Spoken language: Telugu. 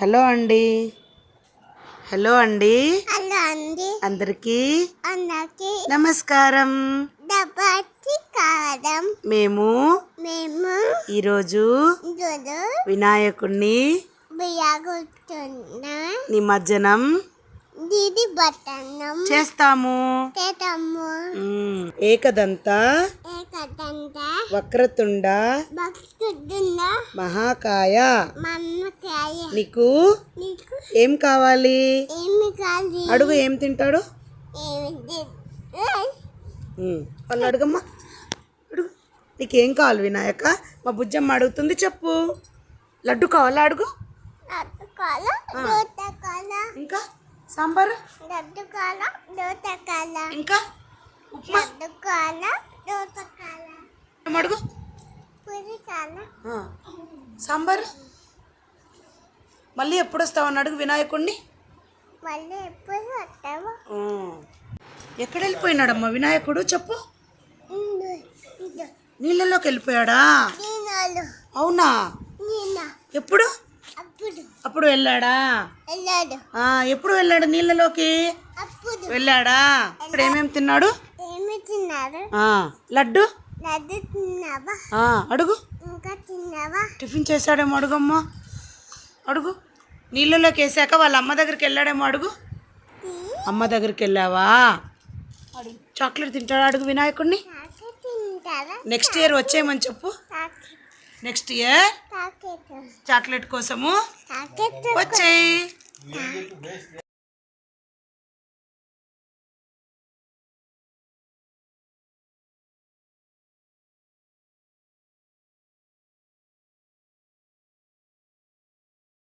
హలో అండి. హలో అండి. అందరికీ నమస్కారం. మేము మేము ఈరోజు బియ్యగుతున్న నిమజ్జనం చేస్తాము. ఏకదంత ఏకదంత వక్రతుండ మహాకాయ. నీకు ఏం కావాలి? అడుగు ఏం తింటాడు. వాళ్ళు అడుగమ్మా. అడుగు. నీకేం కావాలి వినాయక? మా బుజ్జమ్మ అడుగుతుంది చెప్పు. లడ్డు కావాలా అడుగు? ఇంకా? సాంబారు? ఇంకా? ఉప్మా? అడుగు. సాంబారు? మళ్ళీ ఎప్పుడు వస్తావని అడుగు వినాయకుడిని. ఎక్కడ వెళ్ళిపోయినాడమ్మా వినాయకుడు? చెప్పు. నీళ్ళలోకి వెళ్ళిపోయాడా? అవునా? ఎప్పుడు? అప్పుడు. వెళ్ళాడా? ఎప్పుడు వెళ్ళాడు నీళ్ళలోకి? వెళ్ళాడా? ఇప్పుడు ఏమేమి తిన్నాడు? లడ్డు? అడుగు. టిఫిన్ చేశాడేమో అడుగమ్మా. అడుగు. నీళ్ళలోకి వేసాక వాళ్ళ అమ్మ దగ్గరికి వెళ్ళాడేమో అడుగు. అమ్మ దగ్గరికి వెళ్ళావా? అడుగు. చాక్లెట్ తింటాడా అడుగు వినాయకుడిని నెక్స్ట్ ఇయర్ వచ్చేయమని చెప్పు. Next year chocolate. కోసము వచ్చేయి.